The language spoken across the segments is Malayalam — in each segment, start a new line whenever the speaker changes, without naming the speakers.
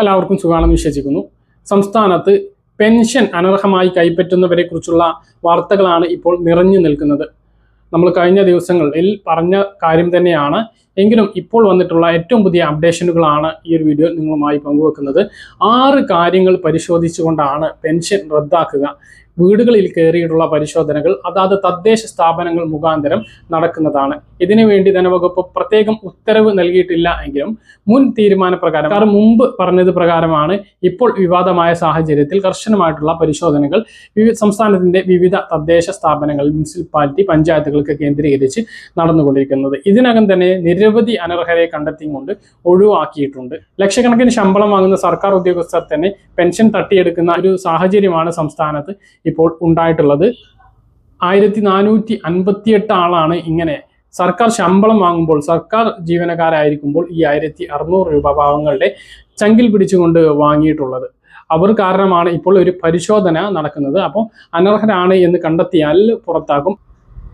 എല്ലാവർക്കും സുഖമാണെന്ന് വിശ്വസിക്കുന്നു. സംസ്ഥാനത്ത് പെൻഷൻ അനർഹമായി കൈപ്പറ്റുന്നവരെ കുറിച്ചുള്ള വാർത്തകളാണ് ഇപ്പോൾ നിറഞ്ഞു നിൽക്കുന്നത്. നമ്മൾ കഴിഞ്ഞ ദിവസങ്ങളിൽ പറഞ്ഞ കാര്യം തന്നെയാണ്. എങ്കിലും ഇപ്പോൾ വന്നിട്ടുള്ള ഏറ്റവും പുതിയ അപ്ഡേഷനുകളാണ് ഈ ഒരു വീഡിയോ നിങ്ങളുമായി പങ്കുവെക്കുന്നത്. ആറ് കാര്യങ്ങൾ പരിശോധിച്ചുകൊണ്ടാണ് പെൻഷൻ റദ്ദാക്കുക. വീടുകളിൽ കയറിയിട്ടുള്ള പരിശോധനകൾ അതാത് തദ്ദേശ സ്ഥാപനങ്ങൾ മുഖാന്തരം നടക്കുന്നതാണ്. ഇതിനുവേണ്ടി ധനവകുപ്പ് പ്രത്യേകം ഉത്തരവ് നൽകിയിട്ടില്ല എങ്കിലും മുൻ തീരുമാനപ്രകാരം കാരണം മുമ്പ് പറഞ്ഞത് പ്രകാരമാണ് ഇപ്പോൾ വിവാദമായ സാഹചര്യത്തിൽ കർശനമായിട്ടുള്ള പരിശോധനകൾ വിവിധ സംസ്ഥാനത്തിന്റെ വിവിധ തദ്ദേശ സ്ഥാപനങ്ങൾ മുനിസിപ്പാലിറ്റി പഞ്ചായത്തുകൾക്ക് കേന്ദ്രീകരിച്ച് നടന്നുകൊണ്ടിരിക്കുന്നത്. ഇതിനകം തന്നെ നിരവധി അനർഹരെ കണ്ടെത്തിക്കൊണ്ട് ഒഴിവാക്കിയിട്ടുണ്ട്. ലക്ഷക്കണക്കിന് ശമ്പളം വാങ്ങുന്ന സർക്കാർ ഉദ്യോഗസ്ഥർ തന്നെ പെൻഷൻ തട്ടിയെടുക്കുന്ന ഒരു സാഹചര്യമാണ് സംസ്ഥാനത്ത് ഇപ്പോൾ ഉണ്ടായിട്ടുള്ളത്. ആയിരത്തി നാനൂറ്റി അൻപത്തിയെട്ട് ആളാണ് ഇങ്ങനെ. സർക്കാർ ശമ്പളം വാങ്ങുമ്പോൾ സർക്കാർ ജീവനക്കാരായിരിക്കുമ്പോൾ ഈ ആയിരത്തി അറുന്നൂറ് രൂപ പാവങ്ങളുടെ ചങ്കിൽ പിടിച്ചുകൊണ്ട് വാങ്ങിയിട്ടുള്ളത്. അവർ കാരണമാണ് ഇപ്പോൾ ഒരു പരിശോധന നടക്കുന്നത്. അപ്പോൾ അനർഹരാണ് എന്ന് കണ്ടെത്തിയാൽ പുറത്താക്കും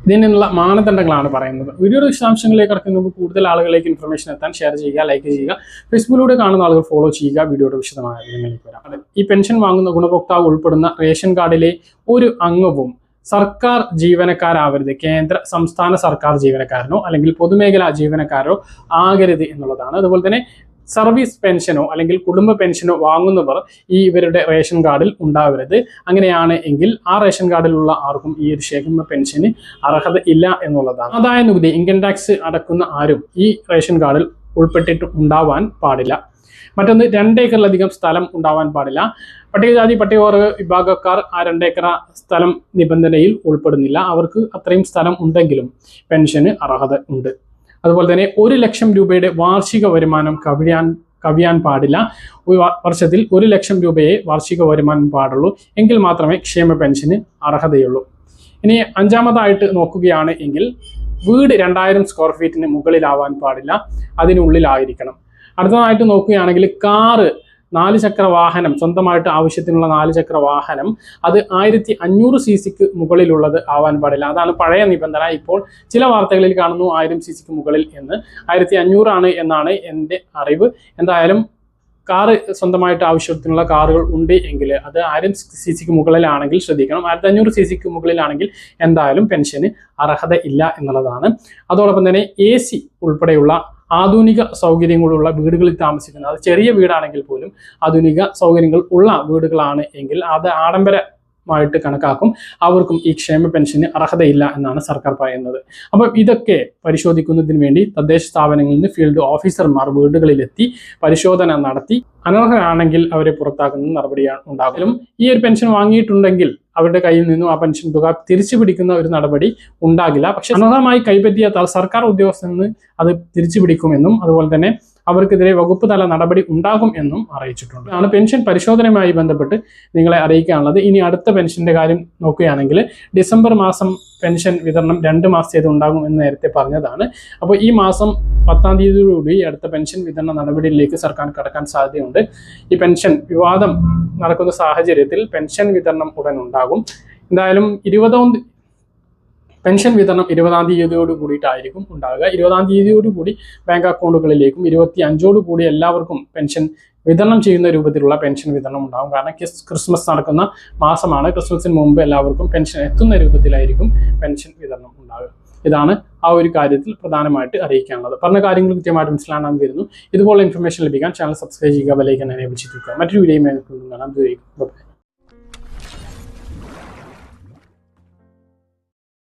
ഇതിനുള്ള മാനദണ്ഡങ്ങളാണ് പറയുന്നത്. വീഡിയോയുടെ വിശദാംശങ്ങളിലേക്ക് കടക്കുന്നതിന് കൂടുതൽ ആളുകളിലേക്ക് ഇൻഫർമേഷൻ എത്താൻ ഷെയർ ചെയ്യുക ലൈക്ക് ചെയ്യുക. ഫേസ്ബുക്കിലൂടെ കാണുന്ന ആളുകൾ ഫോളോ ചെയ്യുക. വീഡിയോയുടെ വിശദമായ വിവരങ്ങളിലേക്ക് വരാം. ഈ പെൻഷൻ വാങ്ങുന്ന ഗുണഭോക്താവ് ഉൾപ്പെടുന്ന റേഷൻ കാർഡിലെ ഒരു അംഗവും സർക്കാർ ജീവനക്കാരാവരുത്. കേന്ദ്ര സംസ്ഥാന സർക്കാർ ജീവനക്കാരനോ അല്ലെങ്കിൽ പൊതുമേഖലാ ജീവനക്കാരോ ആകരുത് എന്നുള്ളതാണ്. അതുപോലെ തന്നെ സർവീസ് പെൻഷനോ അല്ലെങ്കിൽ കുടുംബ പെൻഷനോ വാങ്ങുന്നവർ ഈ ഇവരുടെ റേഷൻ കാർഡിൽ ഉണ്ടാവരുത്. അങ്ങനെയാണ് എങ്കിൽ ആ റേഷൻ കാർഡിലുള്ള ആർക്കും ഈ ഒരു ശേഖരണ പെൻഷന് അർഹത ഇല്ല എന്നുള്ളതാണ്. ആദായ നികുതി ഇൻകം ടാക്സ് അടക്കുന്ന ആരും ഈ റേഷൻ കാർഡിൽ ഉൾപ്പെട്ടിട്ട് ഉണ്ടാവാൻ പാടില്ല. മറ്റൊന്ന് രണ്ടേക്കറിലധികം സ്ഥലം ഉണ്ടാവാൻ പാടില്ല. പട്ടികജാതി പട്ടികവർഗ വിഭാഗക്കാർ ആ രണ്ടേക്കറ സ്ഥലം നിബന്ധനയിൽ ഉൾപ്പെടുന്നില്ല. അവർക്ക് അത്രയും സ്ഥലം ഉണ്ടെങ്കിലും പെൻഷന് അർഹത ഉണ്ട്. അതുപോലെ തന്നെ ഒരു ലക്ഷം രൂപയുടെ വാർഷിക വരുമാനം കവിയാൻ കവിയാൻ പാടില്ല. വർഷത്തിൽ ഒരു ലക്ഷം രൂപയെ വാർഷിക വരുമാനം പാടുള്ളൂ. എങ്കിൽ മാത്രമേ ക്ഷേമ പെൻഷന് അർഹതയുള്ളൂ. ഇനി അഞ്ചാമതായിട്ട് നോക്കുകയാണ് എങ്കിൽ വീട് രണ്ടായിരം സ്ക്വയർ ഫീറ്റിന് മുകളിലാവാൻ പാടില്ല. അതിനുള്ളിലായിരിക്കണം. അടുത്തതായിട്ട് നോക്കുകയാണെങ്കിൽ കാറ് നാല് ചക്ര വാഹനം സ്വന്തമായിട്ട് ആവശ്യത്തിനുള്ള നാല് ചക്ര വാഹനം അത് ആയിരത്തി അഞ്ഞൂറ് സി സിക്ക് മുകളിലുള്ളത് ആവാൻ പാടില്ല. അതാണ് പഴയ നിബന്ധന. ഇപ്പോൾ ചില വാർത്തകളിൽ കാണുന്നു ആയിരം സി സിക്ക് മുകളിൽ എന്ന്. ആയിരത്തി അഞ്ഞൂറാണ് എന്നാണ് എന്റെ അറിവ്. എന്തായാലും കാറ് സ്വന്തമായിട്ട് ആവശ്യത്തിനുള്ള കാറുകൾ ഉണ്ട് എങ്കിൽ അത് ആയിരം സി സിക്ക് മുകളിലാണെങ്കിൽ ശ്രദ്ധിക്കണം. ആയിരത്തി അഞ്ഞൂറ് സി സിക്ക് മുകളിലാണെങ്കിൽ എന്തായാലും പെൻഷന് അർഹത ഇല്ല എന്നുള്ളതാണ്. അതോടൊപ്പം തന്നെ എ സി ഉൾപ്പെടെയുള്ള ആധുനിക സൗകര്യങ്ങളുള്ള വീടുകളിൽ താമസിക്കുന്ന അത് ചെറിയ വീടാണെങ്കിൽ പോലും ആധുനിക സൗകര്യങ്ങൾ ഉള്ള വീടുകളാണ് എങ്കിൽ അത് ആഡംബര മായിട്ട് കണക്കാക്കും. അവർക്കും ഈ ക്ഷേമ പെൻഷന് അർഹതയില്ല എന്നാണ് സർക്കാർ പറയുന്നത്. അപ്പം ഇതൊക്കെ പരിശോധിക്കുന്നതിന് വേണ്ടി തദ്ദേശ സ്ഥാപനങ്ങളിൽ നിന്ന് ഫീൽഡ് ഓഫീസർമാർ വീടുകളിലെത്തി പരിശോധന നടത്തി അനർഹരാണെങ്കിൽ അവരെ പുറത്താക്കുന്ന നടപടിയാണ് ഉണ്ടാകും ഈ ഒരു പെൻഷൻ വാങ്ങിയിട്ടുണ്ടെങ്കിൽ അവരുടെ കയ്യിൽ നിന്നും ആ പെൻഷൻ തുക തിരിച്ചു പിടിക്കുന്ന ഒരു നടപടി ഉണ്ടാകില്ല. പക്ഷെ അനർഹമായി കൈപ്പറ്റിയ സർക്കാർ ഉദ്യോഗസ്ഥരിൽ നിന്ന് അത് തിരിച്ചു പിടിക്കുമെന്നും അതുപോലെ തന്നെ അവർക്കെതിരെ വകുപ്പ് തല നടപടി ഉണ്ടാകും എന്നും അറിയിച്ചിട്ടുണ്ട്. ആണ് പെൻഷൻ പരിശോധനയുമായി ബന്ധപ്പെട്ട് നിങ്ങളെ അറിയിക്കാനുള്ളത്. ഇനി അടുത്ത പെൻഷന്റെ കാര്യം നോക്കുകയാണെങ്കിൽ ഡിസംബർ മാസം പെൻഷൻ വിതരണം രണ്ട് മാസത്തേത് ഉണ്ടാകും എന്ന് നേരത്തെ പറഞ്ഞതാണ്. അപ്പോൾ ഈ മാസം പത്താം തീയതിയോടുകൂടി അടുത്ത പെൻഷൻ വിതരണ നടപടിയിലേക്ക് സർക്കാർ കടക്കാൻ സാധ്യതയുണ്ട്. ഈ പെൻഷൻ വിവാദം നടക്കുന്ന സാഹചര്യത്തിൽ പെൻഷൻ വിതരണം ഉടൻ ഉണ്ടാകും. എന്തായാലും ഇരുപതാം പെൻഷൻ വിതരണം ഇരുപതാം തീയതിയോട് കൂടിയിട്ടായിരിക്കും ഉണ്ടാകുക ഇരുപതാം തീയതിയോട് കൂടി ബാങ്ക് അക്കൗണ്ടുകളിലേക്കും ഇരുപത്തി അഞ്ചോട് കൂടി എല്ലാവർക്കും പെൻഷൻ വിതരണം ചെയ്യുന്ന രൂപത്തിലുള്ള പെൻഷൻ വിതരണം ഉണ്ടാകും. കാരണം ക്രിസ്മസ് നടക്കുന്ന മാസമാണ്. ക്രിസ്മസിന് മുമ്പ് എല്ലാവർക്കും പെൻഷൻ എത്തുന്ന രൂപത്തിലായിരിക്കും പെൻഷൻ വിതരണം ഉണ്ടാകുക ഇതാണ് ആ ഒരു കാര്യത്തിൽ പ്രധാനമായിട്ട് അറിയിക്കാനുള്ളത്. പറഞ്ഞ കാര്യങ്ങൾ കൃത്യമായിട്ട് മനസ്സിലാണെന്ന് കരുതുന്നു. ഇതുപോലെ ഇൻഫർമേഷൻ ലഭിക്കാൻ ചാനൽ സബ്സ്ക്രൈബ് ചെയ്യുക വിലയിക്കാൻ എനേബിൾ മറ്റൊരു വീഡിയോ കാണാം.